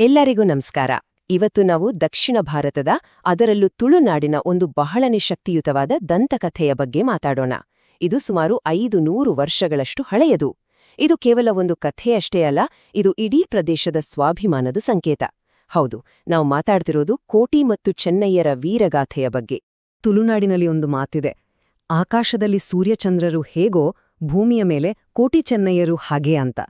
ಎಲ್ಲರಿಗೂ ನಮಸ್ಕಾರ. ಇವತ್ತು ನಾವು ದಕ್ಷಿಣ ಭಾರತದ, ಅದರಲ್ಲೂ ತುಳುನಾಡಿನ ಒಂದು ಬಹಳನೇ ಶಕ್ತಿಯುತವಾದ ದಂತಕಥೆಯ ಬಗ್ಗೆ ಮಾತಾಡೋಣ. ಇದು ಸುಮಾರು ಐದು ನೂರು ವರ್ಷಗಳಷ್ಟು ಹಳೆಯದು. ಇದು ಕೇವಲ ಒಂದು ಕಥೆಯಷ್ಟೇ ಅಲ್ಲ, ಇದು ಇಡೀ ಪ್ರದೇಶದ ಸ್ವಾಭಿಮಾನದ ಸಂಕೇತ. ಹೌದು, ನಾವು ಮಾತಾಡ್ತಿರೋದು ಕೋಟಿ ಮತ್ತು ಚೆನ್ನಯ್ಯರ ವೀರಗಾಥೆಯ ಬಗ್ಗೆ. ತುಳುನಾಡಿನಲ್ಲಿ ಒಂದು ಮಾತಿದೆ, ಆಕಾಶದಲ್ಲಿ ಸೂರ್ಯಚಂದ್ರರು ಹೇಗೋ ಭೂಮಿಯ ಮೇಲೆ ಕೋಟಿ ಚೆನ್ನಯ್ಯರು ಹಾಗೆ ಅಂತ.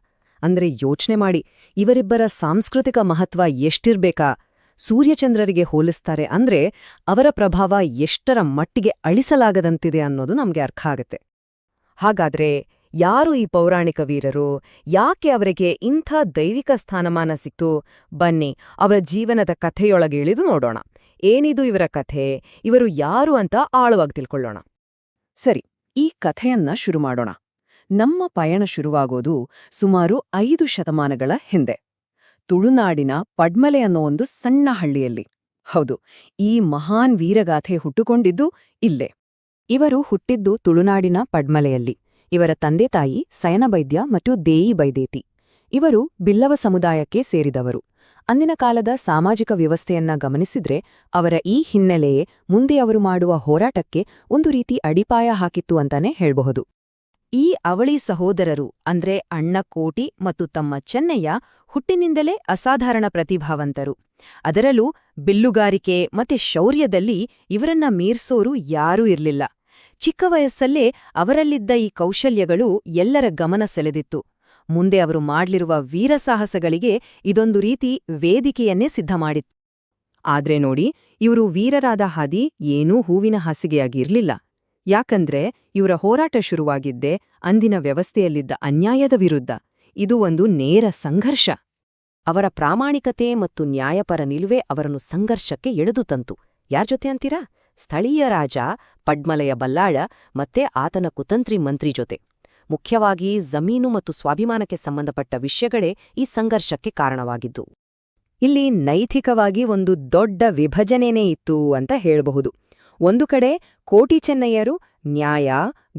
ಅಂದ್ರೆ ಯೋಚನೆ ಮಾಡಿ, ಇವರಿಬ್ಬರ ಸಾಂಸ್ಕೃತಿಕ ಮಹತ್ವ ಎಷ್ಟಿರ್ಬೇಕಾ? ಸೂರ್ಯಚಂದ್ರರಿಗೆ ಹೋಲಿಸ್ತಾರೆ ಅಂದ್ರೆ ಅವರ ಪ್ರಭಾವ ಎಷ್ಟರ ಮಟ್ಟಿಗೆ ಅಳಿಸಲಾಗದಂತಿದೆ ಅನ್ನೋದು ನಮ್ಗೆ ಅರ್ಥ ಆಗತ್ತೆ. ಹಾಗಾದ್ರೆ ಯಾರು ಈ ಪೌರಾಣಿಕ ವೀರರು? ಯಾಕೆ ಅವರಿಗೆ ಇಂಥ ದೈವಿಕ ಸ್ಥಾನಮಾನ ಸಿಕ್ತು? ಬನ್ನಿ, ಅವರ ಜೀವನದ ಕಥೆಯೊಳಗೆ ಇಳಿದು ನೋಡೋಣ. ಏನಿದು ಇವರ ಕಥೆ? ಇವರು ಯಾರು ಅಂತ ಆಳವಾಗಿ ತಿಳ್ಕೊಳ್ಳೋಣ. ಸರಿ, ಈ ಕಥೆಯನ್ನ ಶುರು ಮಾಡೋಣ. ನಮ್ಮ ಪಯಣ ಶುರುವಾಗೋದು ಸುಮಾರು ಐದು ಶತಮಾನಗಳ ಹಿಂದೆ. ತುಳುನಾಡಿನ ಪಡ್ಮಲೆ ಅನ್ನೋ ಒಂದು ಸಣ್ಣ ಹಳ್ಳಿಯಲ್ಲಿ. ಹೌದು, ಈ ಮಹಾನ್ ವೀರಗಾಥೆ ಹುಟ್ಟುಕೊಂಡಿದ್ದು ಇಲ್ಲೇ. ಇವರು ಹುಟ್ಟಿದ್ದು ತುಳುನಾಡಿನ ಪಡ್ಮಲೆಯಲ್ಲಿ. ಇವರ ತಂದೆ ತಾಯಿ ಸಯನಬೈದ್ಯ ಮತ್ತು ದೇಯಿ ಬೈದೇತಿ. ಇವರು ಬಿಲ್ಲವ ಸಮುದಾಯಕ್ಕೆ ಸೇರಿದವರು. ಅಂದಿನ ಕಾಲದ ಸಾಮಾಜಿಕ ವ್ಯವಸ್ಥೆಯನ್ನ ಗಮನಿಸಿದ್ರೆ ಅವರ ಈ ಹಿನ್ನೆಲೆಯೇ ಮುಂದೆ ಅವರು ಮಾಡುವ ಹೋರಾಟಕ್ಕೆ ಒಂದು ರೀತಿ ಅಡಿಪಾಯ ಹಾಕಿತ್ತು ಅಂತಾನೆ ಹೇಳ್ಬಹುದು. ಈ ಅವಳಿ ಸಹೋದರರು ಅಂದ್ರೆ ಅಣ್ಣ ಕೋಟಿ ಮತ್ತು ತಮ್ಮ ಚೆನ್ನಯ್ಯ ಹುಟ್ಟಿನಿಂದಲೇ ಅಸಾಧಾರಣ ಪ್ರತಿಭಾವಂತರು. ಅದರಲ್ಲೂ ಬಿಲ್ಲುಗಾರಿಕೆ ಮತ್ತೆ ಶೌರ್ಯದಲ್ಲಿ ಇವರನ್ನ ಮೀರ್ಸೋರು ಯಾರೂ ಇರಲಿಲ್ಲ. ಚಿಕ್ಕ ವಯಸ್ಸಲ್ಲೇ ಅವರಲ್ಲಿದ್ದ ಈ ಕೌಶಲ್ಯಗಳು ಎಲ್ಲರ ಗಮನ ಸೆಳೆದಿತ್ತು. ಮುಂದೆ ಅವರು ಮಾಡ್ಲಿರುವ ವೀರಸಾಹಸಗಳಿಗೆ ಇದೊಂದು ರೀತಿ ವೇದಿಕೆಯನ್ನೇ ಸಿದ್ಧ ಮಾಡಿತ್ತು. ಆದ್ರೆ ನೋಡಿ, ಇವರು ವೀರರಾದ ಹಾದಿ ಏನೂ ಹೂವಿನ ಹಾಸಿಗೆಯಾಗಿರ್ಲಿಲ್ಲ. ಯಾಕಂದ್ರೆ ಇವರ ಹೋರಾಟ ಶುರುವಾಗಿದ್ದೇ ಅಂದಿನ ವ್ಯವಸ್ಥೆಯಲ್ಲಿದ್ದ ಅನ್ಯಾಯದ ವಿರುದ್ಧ. ಇದು ಒಂದು ನೇರ ಸಂಘರ್ಷ. ಅವರ ಪ್ರಾಮಾಣಿಕತೆ ಮತ್ತು ನ್ಯಾಯಪರ ನಿಲುವೆ ಅವರನ್ನು ಸಂಘರ್ಷಕ್ಕೆ ಎಳೆದು ತಂತು. ಯಾರ್ ಜೊತೆ ಅಂತೀರಾ? ಸ್ಥಳೀಯ ರಾಜ, ಪಡ್ಮಲೆಯ ಬಲ್ಲಾಳ ಮತ್ತೆ ಆತನ ಕುತಂತ್ರಿ ಮಂತ್ರಿ ಜೊತೆ. ಮುಖ್ಯವಾಗಿ ಜಮೀನು ಮತ್ತು ಸ್ವಾಭಿಮಾನಕ್ಕೆ ಸಂಬಂಧಪಟ್ಟ ವಿಷಯಗಳೇ ಈ ಸಂಘರ್ಷಕ್ಕೆ ಕಾರಣವಾಗಿದ್ದು. ಇಲ್ಲಿ ನೈತಿಕವಾಗಿ ಒಂದು ದೊಡ್ಡ ವಿಭಜನೆನೇ ಇತ್ತು ಅಂತ ಹೇಳಬಹುದು. ಒಂದು ಕಡೆ ಕೋಟಿ ಚೆನ್ನಯ್ಯರು ನ್ಯಾಯ,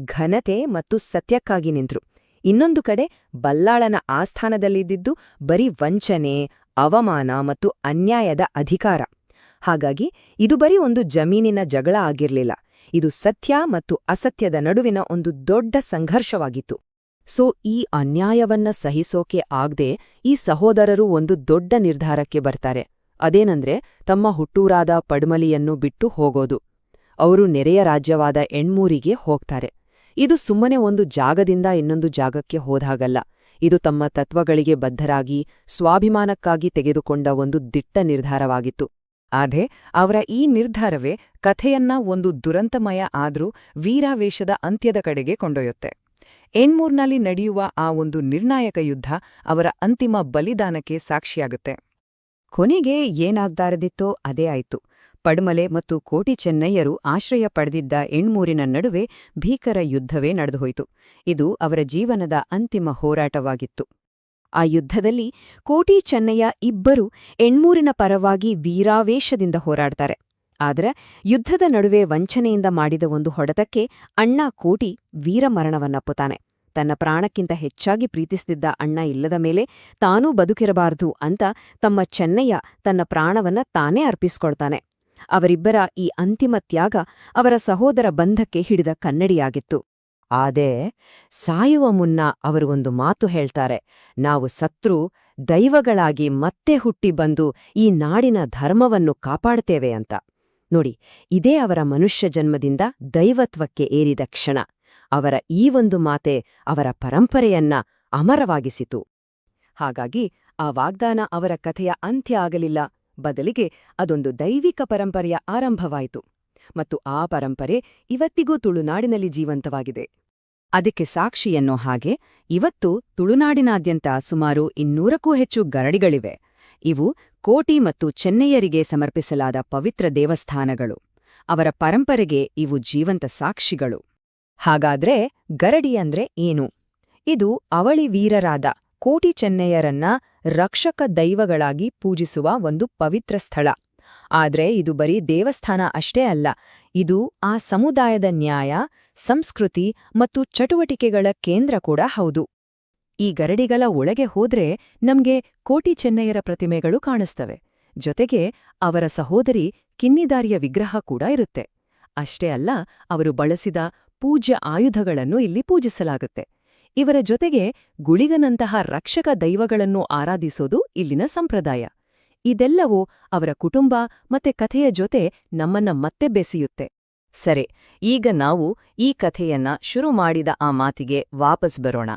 ಘನತೆ ಮತ್ತು ಸತ್ಯಕ್ಕಾಗಿ ನಿಂತರು. ಇನ್ನೊಂದು ಕಡೆ ಬಲ್ಲಾಳನ ಆಸ್ಥಾನದಲ್ಲಿದ್ದಿದ್ದು ಬರೀ ವಂಚನೆ, ಅವಮಾನ ಮತ್ತು ಅನ್ಯಾಯದ ಅಧಿಕಾರ. ಹಾಗಾಗಿ ಇದು ಬರೀ ಒಂದು ಜಮೀನಿನ ಜಗಳ ಆಗಿರಲಿಲ್ಲ. ಇದು ಸತ್ಯ ಮತ್ತು ಅಸತ್ಯದ ನಡುವಿನ ಒಂದು ದೊಡ್ಡ ಸಂಘರ್ಷವಾಗಿತ್ತು. ಸೊ, ಈ ಅನ್ಯಾಯವನ್ನ ಸಹಿಸೋಕೆ ಆಗದೆ ಈ ಸಹೋದರರು ಒಂದು ದೊಡ್ಡ ನಿರ್ಧಾರಕ್ಕೆ ಬರ್ತಾರೆ. ಅದೇನಂದ್ರೆ, ತಮ್ಮ ಹುಟ್ಟೂರಾದ ಪಡ್ಮಲಿಯನ್ನು ಬಿಟ್ಟು ಹೋಗೋದು. ಅವರು ನೆರೆಯ ರಾಜ್ಯವಾದ ಎಣ್ಮೂರಿಗೆ ಹೋಗ್ತಾರೆ. ಇದು ಸುಮ್ಮನೆ ಒಂದು ಜಾಗದಿಂದ ಇನ್ನೊಂದು ಜಾಗಕ್ಕೆ ಹೋದಾಗಲ್ಲ. ಇದು ತಮ್ಮ ತತ್ವಗಳಿಗೆ ಬದ್ಧರಾಗಿ, ಸ್ವಾಭಿಮಾನಕ್ಕಾಗಿ ತೆಗೆದುಕೊಂಡ ಒಂದು ದಿಟ್ಟ ನಿರ್ಧಾರವಾಗಿತ್ತು. ಆದೆ ಅವರ ಈ ನಿರ್ಧಾರವೇ ಕಥೆಯನ್ನ ಒಂದು ದುರಂತಮಯ ಆದರೂ ವೀರಾವೇಶದ ಅಂತ್ಯದ ಕಡೆಗೆ ಕೊಂಡೊಯ್ಯುತ್ತೆ. ಎಣ್ಮೂರ್ನಲ್ಲಿ ನಡೆಯುವ ಆ ಒಂದು ನಿರ್ಣಾಯಕ ಯುದ್ಧ ಅವರ ಅಂತಿಮ ಬಲಿದಾನಕ್ಕೆ ಸಾಕ್ಷಿಯಾಗುತ್ತೆ. ಕೊನೆಗೆ ಏನಾಗ್ದಾರದಿತ್ತೋ ಅದೇ ಆಯ್ತು. ಪಡ್ಮಲೆ ಮತ್ತು ಕೋಟಿ ಚೆನ್ನಯ್ಯರು ಆಶ್ರಯ ಪಡೆದಿದ್ದ ಎಣ್ಮೂರಿನ ನಡುವೆ ಭೀಕರ ಯುದ್ಧವೇ ನಡೆದುಹೋಯಿತು. ಇದು ಅವರ ಜೀವನದ ಅಂತಿಮ ಹೋರಾಟವಾಗಿತ್ತು. ಆ ಯುದ್ಧದಲ್ಲಿ ಕೋಟಿ ಚೆನ್ನಯ್ಯ ಇಬ್ಬರು ಎಣ್ಮೂರಿನ ಪರವಾಗಿ ವೀರಾವೇಶದಿಂದ ಹೋರಾಡ್ತಾರೆ. ಆದರೆ ಯುದ್ಧದ ನಡುವೆ ವಂಚನೆಯಿಂದ ಮಾಡಿದ ಒಂದು ಹೊಡೆತಕ್ಕೆ ಅಣ್ಣ ಕೋಟಿ ವೀರಮರಣವನ್ನಪ್ಪುತ್ತಾನೆ ತನ್ನ ಪ್ರಾಣಕ್ಕಿಂತ ಹೆಚ್ಚಾಗಿ ಪ್ರೀತಿಸ್ತಿದ್ದ ಅಣ್ಣ ಇಲ್ಲದ ಮೇಲೆ ತಾನೂ ಬದುಕಿರಬಾರದು ಅಂತ ತಮ್ಮ ಚೆನ್ನಯ್ಯ ತನ್ನ ಪ್ರಾಣವನ್ನ ತಾನೇ ಅರ್ಪಿಸ್ಕೊಳ್ತಾನೆ. ಅವರಿಬ್ಬರ ಈ ಅಂತಿಮ ತ್ಯಾಗ ಅವರ ಸಹೋದರ ಬಂಧಕ್ಕೆ ಹಿಡಿದ ಕನ್ನಡಿಯಾಗಿತ್ತು. ಆದೇ, ಸಾಯುವ ಮುನ್ನ ಅವರು ಒಂದು ಮಾತು ಹೇಳ್ತಾರೆ, ನಾವು ಸತ್ರು, ದೈವಗಳಾಗಿ ಮತ್ತೆ ಹುಟ್ಟಿ ಬಂದು ಈ ನಾಡಿನ ಧರ್ಮವನ್ನು ಕಾಪಾಡ್ತೇವೆ ಅಂತ. ನೋಡಿ, ಇದೇ ಅವರ ಮನುಷ್ಯ ಜನ್ಮದಿಂದ ದೈವತ್ವಕ್ಕೆ ಏರಿದ ಕ್ಷಣ. ಅವರ ಈ ಒಂದು ಮಾತೆ ಅವರ ಪರಂಪರೆಯನ್ನ ಅಮರವಾಗಿಸಿತು. ಹಾಗಾಗಿ ಆ ವಾಗ್ದಾನ ಅವರ ಕಥೆಯ ಅಂತ್ಯ ಆಗಲಿಲ್ಲ. ಬದಲಿಗೆ ಅದೊಂದು ದೈವಿಕ ಪರಂಪರೆಯ ಆರಂಭವಾಯಿತು ಮತ್ತು ಆ ಪರಂಪರೆ ಇವತ್ತಿಗೂ ತುಳುನಾಡಿನಲ್ಲಿ ಜೀವಂತವಾಗಿದೆ. ಅದಕ್ಕೆ ಸಾಕ್ಷಿ ಎನ್ನೋ ಹಾಗೆ ಇವತ್ತು ತುಳುನಾಡಿನಾದ್ಯಂತ ಸುಮಾರು ಇನ್ನೂರಕ್ಕೂ ಹೆಚ್ಚು ಗರಡಿಗಳಿವೆ. ಇವು ಕೋಟಿ ಮತ್ತು ಚೆನ್ನಯ್ಯರಿಗೆ ಸಮರ್ಪಿಸಲಾದ ಪವಿತ್ರ ದೇವಸ್ಥಾನಗಳು. ಅವರ ಪರಂಪರೆಗೆ ಇವು ಜೀವಂತ ಸಾಕ್ಷಿಗಳು. ಹಾಗಾದ್ರೆ ಗರಡಿ ಅಂದ್ರೆ ಏನು? ಇದು ಅವಳಿ ವೀರರಾದ ಕೋಟಿ ಚೆನ್ನಯ್ಯರನ್ನ ರಕ್ಷಕ ದೈವಗಳಾಗಿ ಪೂಜಿಸುವ ಒಂದು ಪವಿತ್ರ ಸ್ಥಳ. ಆದ್ರೆ ಇದು ಬರೀ ದೇವಸ್ಥಾನ ಅಷ್ಟೇ ಅಲ್ಲ, ಇದು ಆ ಸಮುದಾಯದ ನ್ಯಾಯ, ಸಂಸ್ಕೃತಿ ಮತ್ತು ಚಟುವಟಿಕೆಗಳ ಕೇಂದ್ರ ಕೂಡ ಹೌದು. ಈ ಗರಡಿಗಳ ಒಳಗೆ ಹೋದ್ರೆ ನಮ್ಗೆ ಕೋಟಿ ಚೆನ್ನಯ್ಯರ ಪ್ರತಿಮೆಗಳು ಕಾಣಿಸ್ತವೆ. ಜೊತೆಗೆ ಅವರ ಸಹೋದರಿ ಕಿನ್ನಿದಾರಿಯ ವಿಗ್ರಹ ಕೂಡ ಇರುತ್ತೆ. ಅಷ್ಟೇ ಅಲ್ಲ, ಅವರು ಬಳಸಿದ ಪೂಜ್ಯ ಆಯುಧಗಳನ್ನು ಇಲ್ಲಿ ಪೂಜಿಸಲಾಗುತ್ತೆ. ಇವರ ಜೊತೆಗೆ ಗುಳಿಗನಂತಹ ರಕ್ಷಕ ದೈವಗಳನ್ನು ಆರಾಧಿಸೋದು ಇಲ್ಲಿನ ಸಂಪ್ರದಾಯ. ಇದೆಲ್ಲವೂ ಅವರ ಕುಟುಂಬ ಮತ್ತೆ ಕಥೆಯ ಜೊತೆ ನಮ್ಮನ್ನ ಮತ್ತೆ ಬೆಸೆಯುತ್ತೆ. ಸರಿ, ಈಗ ನಾವು ಈ ಕಥೆಯನ್ನ ಶುರು ಮಾಡಿದ ಆ ಮಾತಿಗೆ ವಾಪಸ್ ಬರೋಣ.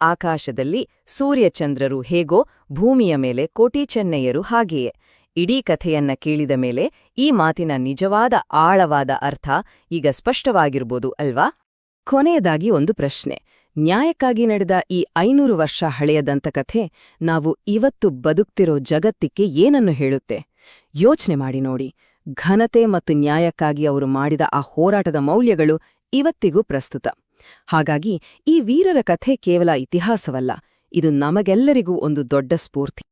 ಆಕಾಶದಲ್ಲಿ ಸೂರ್ಯಚಂದ್ರರು ಹೇಗೋ ಭೂಮಿಯ ಮೇಲೆ ಕೋಟಿ ಚೆನ್ನಯ್ಯರು ಹಾಗೆಯೇ. ಇಡೀ ಕಥೆಯನ್ನ ಕೇಳಿದ ಮೇಲೆ ಈ ಮಾತಿನ ನಿಜವಾದ ಆಳವಾದ ಅರ್ಥ ಈಗ ಸ್ಪಷ್ಟವಾಗಿರ್ಬೋದು ಅಲ್ವಾ? ಕೊನೆಯದಾಗಿ ಒಂದು ಪ್ರಶ್ನೆ. ನ್ಯಾಯಕ್ಕಾಗಿ ನಡೆದ ಈ ಐನೂರು ವರ್ಷ ಹಳೆಯದಂತಕಥೆ ನಾವು ಇವತ್ತು ಬದುಕ್ತಿರೋ ಜಗತ್ತಿಕ್ಕೆ ಏನನ್ನು ಹೇಳುತ್ತೆ? ಯೋಚನೆ ಮಾಡಿ ನೋಡಿ. ಘನತೆ ಮತ್ತು ನ್ಯಾಯಕ್ಕಾಗಿ ಅವರು ಮಾಡಿದ ಆ ಹೋರಾಟದ ಮೌಲ್ಯಗಳು ಇವತ್ತಿಗೂ ಪ್ರಸ್ತುತ. ಹಾಗಾಗಿ ಈ ವೀರರ ಕಥೆ ಕೇವಲ ಇತಿಹಾಸವಲ್ಲ, ಇದು ನಮಗೆಲ್ಲರಿಗೂ ಒಂದು ದೊಡ್ಡ ಸ್ಫೂರ್ತಿ.